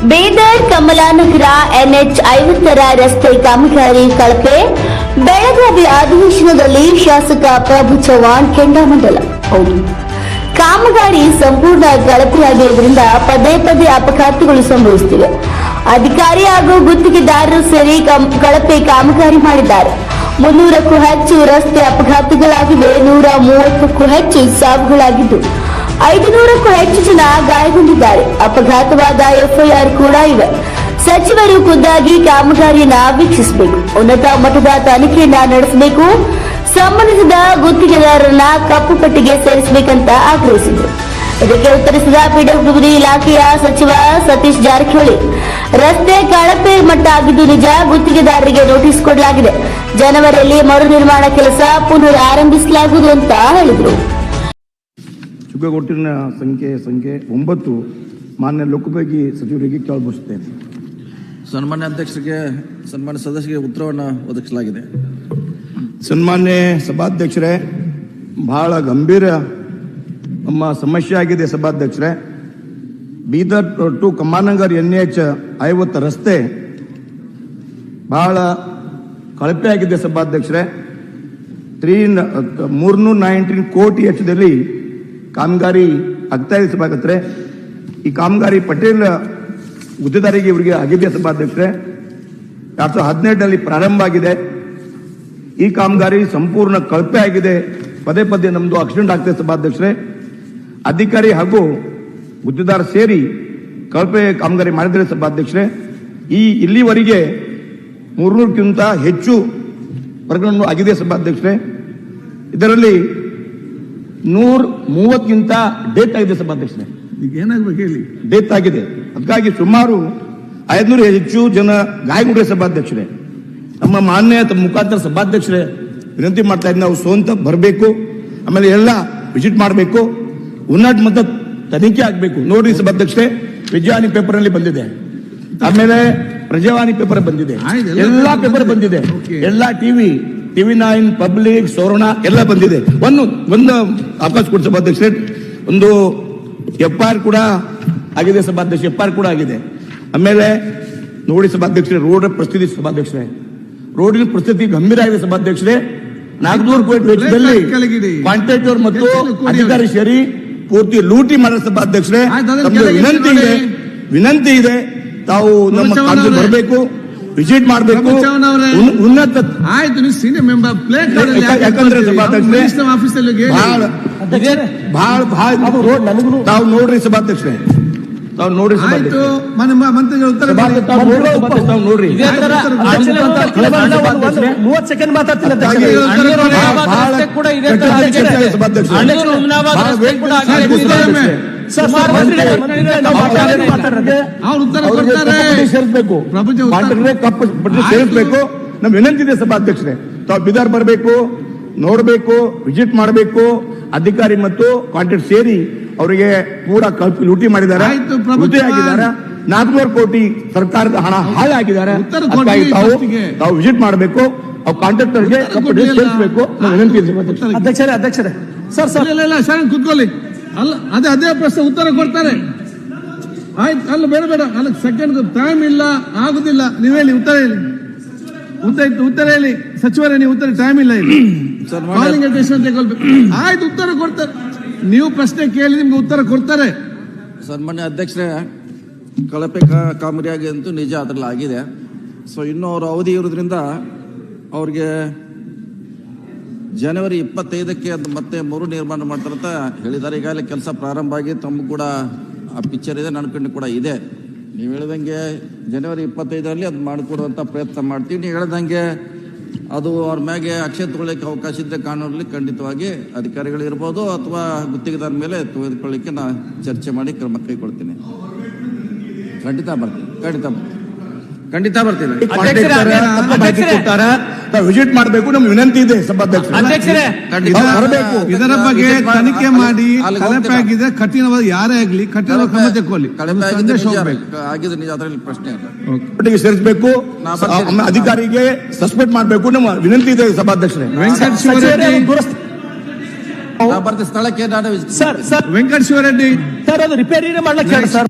ಕಲಾನಗರ NH ಐವತ್ತರ ರಸ್ತೆ ಕಾಮಗಾರಿ ಕಳಪೆ. ಬೆಳಗಾವಿ ಅಧಿವೇಶನದಲ್ಲಿ ಶಾಸಕ ಪ್ರಭು ಚವ್ಹಾಣ್ ಕೆಂಡಾಮಂಡಲ. ಹೌದು. ಕಾಮಗಾರಿ ಸಂಪೂರ್ಣ ಕಳಪೆಯಾಗಿರುವುದರಿಂದ ಪದೇ ಪದೇ ಅಪಘಾತಗಳು ಸಂಭವಿಸುತ್ತಿವೆ. ಅಧಿಕಾರಿ ಹಾಗೂ ಗುತ್ತಿಗೆದಾರರು ಸೇರಿ ಕಳಪೆ ಕಾಮಗಾರಿ ಮಾಡಿದ್ದಾರೆ. ಮುನ್ನೂರಕ್ಕೂ ಹೆಚ್ಚು ರಸ್ತೆ ಅಪಘಾತಗಳಾಗಿವೆ. ನೂರ ಮೂವತ್ತಕ್ಕೂ ಹೆಚ್ಚು ಸಾವುಗಳಾಗಿದ್ದು ಐದು ನೂರಕ್ಕೂ ಹೆಚ್ಚು ಗಾಯಗೊಂಡಿದ್ದಾರೆ ಅಪಘಾತವಾದ ಎಫ್ಐಆರ್ ಕೂಡ ಇವೆ ಸಚಿವರು ಖುದ್ದಾಗಿ ಕಾಮಗಾರಿಯನ್ನ ವೀಕ್ಷಿಸಬೇಕು. ಉನ್ನತ ಮಟ್ಟದ ತನಿಖೆಯನ್ನ ನಡೆಸಬೇಕು. ಸಂಬಂಧಿಸಿದ ಗುತ್ತಿಗೆದಾರರನ್ನ ಕಪ್ಪು ಪಟ್ಟಿಗೆ ಸೇರಿಸಬೇಕಂತ ಆಗ್ರಹಿಸಿದರು. ಇದಕ್ಕೆ ಉತ್ತರಿಸಿದ ಪಿಡಬ್ಲ್ಯೂಡಿ ಇಲಾಖೆಯ ಸಚಿವ ಸತೀಶ್ ಜಾರಕಿಹೊಳಿ, ರಸ್ತೆ ಕಳಪೆ ಮಟ್ಟ ಆಗಿದ್ದು ನಿಜ, ಗುತ್ತಿಗೆದಾರರಿಗೆ ನೋಟಿಸ್ ಕೊಡಲಾಗಿದೆ. ಜನವರಿಯಲ್ಲಿ ಮರು ನಿರ್ಮಾಣ ಕೆಲಸ ಪುನರ್ ಆರಂಭಿಸಲಾಗುವುದು ಅಂತ ಹೇಳಿದರು. ಚುಕ್ಕಗೊಟ್ಟಿನ ಸಂಖ್ಯೆ ಸಂಖ್ಯೆ ಒಂಬತ್ತು ಮಾನ್ಯ ಲೋಕೋಪಯೋಗಿ ಸಚಿವರಿಗೆ ಕೇಳಬಯಸುತ್ತೇನೆ. ಸನ್ಮಾನ್ಯ ಅಧ್ಯಕ್ಷರಿಗೆ ಸನ್ಮಾನ್ಯ ಸದಸ್ಯರಿಗೆ ಉತ್ತರವನ್ನು ಒದಗಿಸಲಾಗಿದೆ. ಸನ್ಮಾನ್ಯ ಸಭಾಧ್ಯಕ್ಷರೇ ಬಹಳ ಗಂಭೀರ ನಮ್ಮ ಸಮಸ್ಯೆ ಆಗಿದೆ ಸಭಾಧ್ಯಕ್ಷರೇ. ಬೀದರ್ ಟು ಕಮಾನಗರ್ ಎನ್ ಎಚ್ ಐವತ್ತು ರಸ್ತೆ ಬಹಳ ಕಳಪೆ ಆಗಿದೆ ಸಭಾಧ್ಯಕ್ಷರೇ. ತ್ರೀ ಮೂರ್ನೂರ ನೈನ್ಟೀನ್ ಕೋಟಿ ವೆಚ್ಚದಲ್ಲಿ ಕಾಮಗಾರಿ ಆಗ್ತಾ ಇದೆ ಸಭಾಧ್ಯಕ್ಷರೇ ಈ ಕಾಮಗಾರಿ ಪಟೇಲ್ ಗುತ್ತಿದಾರಿಗೆ ಇವರಿಗೆ ಆಗಿದೆ ಸಭಾಧ್ಯಕ್ಷರೇ ಎರಡ್ ಸಾವಿರದ ಹದಿನೆಂಟರಲ್ಲಿ ಪ್ರಾರಂಭ ಆಗಿದೆ. ಈ ಕಾಮಗಾರಿ ಸಂಪೂರ್ಣ ಕಳಪೆ ಆಗಿದೆ. ಪದೇ ಪದೇ ನಮ್ಮದು ಆಕ್ಸಿಡೆಂಟ್ ಆಗ್ತದೆ ಸಭಾಧ್ಯಕ್ಷರೇ ಅಧಿಕಾರಿ ಹಾಗೂ ಗುದ್ದಿದಾರ ಸೇರಿ ಕಳಪೆ ಕಾಮಗಾರಿ ಮಾಡಿದರೆ ಸಭಾಧ್ಯಕ್ಷರೇ ಈ ಇಲ್ಲಿವರೆಗೆ ಮೂರ್ನೂರಕ್ಕಿಂತ ಹೆಚ್ಚು ಪ್ರಕರಣ ಆಗಿದೆ ಸಭಾಧ್ಯಕ್ಷರೇ ಇದರಲ್ಲಿ ನೂರ ಮೂವತ್ತಕ್ಕಿಂತ ಡೇಟ್ ಆಗಿದೆ ಸಭಾಧ್ಯಕ್ಷರೇ ಈಗ ಏನಾಗ್ಬೇಕು ಹೇಳಿ? ಡೆತ್ ಆಗಿದೆ. ಅದಕ್ಕಾಗಿ ಸುಮಾರು ಐದುನೂರು ಹೆಚ್ಚು ಜನ ಗಾಯಗೊಂಡ್ರೆ ಸಭಾಧ್ಯಕ್ಷರೇ. ನಮ್ಮ ಮಾನ್ಯ ತಮ್ಮ ಮುಖಾಂತರ ಸಭಾಧ್ಯಕ್ಷರೇ ವಿನಂತಿ ಮಾಡ್ತಾ ಇದ್ದೀನಿ ನಾವು ಸ್ವಂತ ಬರಬೇಕು ಆಮೇಲೆ ಎಲ್ಲ ವಿಸಿಟ್ ಮಾಡಬೇಕು ಉನ್ನತ ಮಟ್ಟ ತನಿಖೆ ಆಗಬೇಕು. ನೋಡಿ ಸಭಾಧ್ಯಕ್ಷರೇ ವಿಜಯವಾಣಿ ಪೇಪರ್ ಅಲ್ಲಿ ಬಂದಿದೆ. ಆಮೇಲೆ ಪ್ರಜಾವಾಣಿ ಪೇಪರ್ ಬಂದಿದೆ. ಎಲ್ಲ ಪೇಪರ್ ಬಂದಿದೆ. ಎಲ್ಲಾ ಟಿವಿ ಟಿವಿ ನೈನ್ ಪಬ್ಲಿಕ್ ಸೋರಣ ಎಲ್ಲ ಬಂದಿದೆ. ಒಂದು ಒಂದು ಅವಕಾಶ ಕೊಡಿ ಸಭಾಧ್ಯಕ್ಷರೇ ಒಂದು ಎಫ್ ಆರ್ ಕೂಡ ಆಗಿದೆ ಸಭಾಧ್ಯಕ್ಷ ಎಫ್ ಆರ್ ಕೂಡ ಆಗಿದೆ. ಆಮೇಲೆ ನೋಡಿ ಸಭಾಧ್ಯಕ್ಷರೇ ರೋಡ್ ಪರಿಸ್ಥಿತಿ ಸಭಾಧ್ಯಕ್ಷರೇ. ರೋಡಿನ ಪರಿಸ್ಥಿತಿ ಗಂಭೀರ ಆಗಿದೆ ಸಭಾಧ್ಯಕ್ಷರೇ. ನಾಲ್ಕುನೂರು ಕೋಟಿ ವೆಚ್ಚದಲ್ಲಿ. ಕಾಂಟ್ರಾಕ್ಟರ್ ಮತ್ತು ಅಧಿಕಾರಿ ಸೇರಿ ಪೂರ್ತಿ ಲೂಟಿ ಮಾಡೋ ಸಭಾಧ್ಯಕ್ಷರೇ. ವಿನಂತಿ ಇದೆ. ವಿನಂತಿ ಇದೆ. ತಾವು ನಮ್ಮ. ಬರಬೇಕು. ವಿಸಿಟ್ ಮಾಡಬೇಕು. ಉನ್ನತ ಆಯ್ತು ನೀವು ಸೀನಿಯರ್ ಮೆಂಬರ್ ಪ್ಲೇ ಯಾಕ- ಯಾಕಂದ್ರೆ ಆಫೀಸಲ್ಲಿ ಬಹಳ ಬಹಳ ಬಹಳ ತಾವು ನೋಡ್ರಿ ಸಭಾಧ್ಯಕ್ಷರೇ. ತಾವು ನೋಡ್ರಿ ಆಯ್ತು ಮಂತ್ರಿಗಳ ಉತ್ತರ ಸಭಾಧ್ಯಕ್ಷ ತಾವು ನೋಡ್ರಿ ಮೂವತ್ ಸೆಕೆಂಡ್ ಮಾತಾಡ್ತೀನಿ ಸೇರಿಸ್ಬೇಕು. ಕಪ್ಪು ನಮ್ ವಿನಂತಿ ಇದೆ ಸಭಾಧ್ಯಕ್ಷರೇ. ತಾವು ಬಿದಾರ್ ಬರಬೇಕು ನೋಡಬೇಕು ವಿಸಿಟ್ ಮಾಡಬೇಕು ಅಧಿಕಾರಿ ಮತ್ತು ಕಾಂಟ್ರಾಕ್ಟ್ ಸೇರಿ ಅವರಿಗೆ ಪೂರಾ ಕಲ್ಪಿ ಲೂಟಿ ಮಾಡಿದ್ದಾರೆ. ನಾಲ್ಕುನೂರು ಕೋಟಿ ಸರ್ಕಾರದ ಹಣ ಹಾಳಾಗಿದ್ದಾರೆ ತಾವು. ವಿಸಿಟ್ ಮಾಡಬೇಕು. ಅವ್ರು ಕಾಂಟ್ರಾಕ್ಟರ್ಗೆ. ಸೇರಿಸಬೇಕು. ವಿನಂತಿ. ಅಧ್ಯಕ್ಷರೇ ಅಧ್ಯಕ್ಷರೇ. Sir sir. ಇಲ್ಲ ಇಲ್ಲ ಸರ್ ಕುತ್ಕೊಳ್ಳಿ. ಅಲ್ಲ ಅದೇ ಅದೇ ಪ್ರಶ್ನೆ ಉತ್ತರ ಕೊಡ್ತಾರೆ. ಆಯ್ತು ಅಲ್ಲ ಬೇಡ ಬೇಡ. ಅಲ್ಲ ಸೆಕೆಂಡ್ ಟೈಮ್ ಇಲ್ಲ ಆಗುದಿಲ್ಲ. ನೀವು ಹೇಳಿ ಉತ್ತರ ಹೇಳಿ. ಉತ್ತರ ಉತ್ತರ ಹೇಳಿ. ಸಚಿವರೇ ನೀವು ಉತ್ತರ ಟೈಮ್ ಇಲ್ಲ ಇಲ್ಲಿ ಸರ್, ಕಾಲಿಂಗ್ ಅಟೆನ್ಷನ್ ತಗೊಳ್ಬೇಕು ಆಯ್ತು ಉತ್ತರ ಕೊಡ್ತಾರೆ. ನೀವು ಪ್ರಶ್ನೆ ಕೇಳಿ ನಿಮ್ಗೆ ಉತ್ತರ ಕೊಡ್ತಾರೆ. ಸನ್ಮಾನ್ಯ ಅಧ್ಯಕ್ಷರೇ ಕಳಪೆ ಕಾಮರಿಯಾಗಿ ಅಂತೂ ನಿಜ ಅದ್ರಲ್ಲಿ ಆಗಿದೆ ಸೊ ಇನ್ನೂ ಅವರ ಅವಧಿ ಇರೋದ್ರಿಂದ ಅವ್ರಿಗೆ ಜನವರಿ ಇಪ್ಪತ್ತೈದಕ್ಕೆ ಅದು ಮತ್ತೆ ಮರು ನಿರ್ಮಾಣ ಮಾಡ್ತಾರಂತ ಹೇಳಿದ್ದಾರೆ. ಈಗಾಗಲೇ ಕೆಲಸ ಪ್ರಾರಂಭ ಆಗಿ ತಮ್ಮ ಕೂಡ ಆ ಪಿಕ್ಚರ್ ಇದೆ ನನ್ನ ಕಣ್ಣು ಕೂಡ ಇದೆ. ನೀವು ಹೇಳ್ದಂಗೆ ಜನವರಿ ಇಪ್ಪತ್ತೈದರಲ್ಲಿ ಅದು ಮಾಡಿಕೊಡುವಂಥ ಪ್ರಯತ್ನ ಮಾಡ್ತೀವಿ. ನೀವು ಹೇಳ್ದಂಗೆ ಅದು ಅವ್ರ ಮ್ಯಾಗೆ ಅಕ್ಷಯ ತಗೊಳ್ಳಿಕ್ಕೆ ಅವಕಾಶ ಇದ್ದರೆ ಕಾನೂನಲ್ಲಿ ಖಂಡಿತವಾಗಿ ಅಧಿಕಾರಿಗಳು ಇರ್ಬೋದು ಅಥವಾ ಗುತ್ತಿಗೆದಾರ ಮೇಲೆ ತೆಗೆದುಕೊಳ್ಳಿಕ್ಕೆ ನಾನು ಚರ್ಚೆ ಮಾಡಿ ಕ್ರಮ ಕೈಗೊಳ್ತೀನಿ. ಖಂಡಿತ ಬರ್ತೀನಿ. ಖಂಡಿತ ಬರ್ತೀನಿ. ಖಂಡಿತ ಬರ್ತೀನಿ. ತಾವು ವಿಸಿಟ್ ಮಾಡಬೇಕು ನಮ್ ವಿನಂತಿ ಇದೆ ಸಭಾಧ್ಯಕ್ಷ ಅಧ್ಯಕ್ಷರೇ ಖಂಡಿತ. ಬರಬೇಕು. ಇದರ ಬಗ್ಗೆ ತನಿಖೆ ಮಾಡಿ ಕಳಪೆ? ಆಗಿದೆ ಕಠಿಣವಾದ ಯಾರೇ ಆಗ್ಲಿ ಕಠಿಣ ಕ್ರಮ ತೆಕ್ಕೋಲಿ ಸಂದೇಶ ನಿಜ. ಹೋಗ್ಬೇಕು. ಆಗಿದೆ ನಿಜ ಅದರಲ್ಲಿ ಪ್ರಶ್ನೆ ಇಲ್ಲ. ಸೇರಿಸಬೇಕು. ಅಧಿಕಾರಿಗೆ ಸಸ್ಪೆಂಡ್ ಮಾಡಬೇಕು ನಮ್ಮ ವಿನಂತಿ ಇದೆ ಸಭಾಧ್ಯಕ್ಷರೇ. ವೆಂಕಟ ಶಿವರೆಡ್ಡಿ. ಸ್ಥಳಕ್ಕೆ ನಾನು sir sir. Venkata Shivareddy. Sir ಅದು ರಿಪೇರಿ ಮಾಡ್ಲಿಕ್ಕೆ ಹೇಳಿ ಸರ್?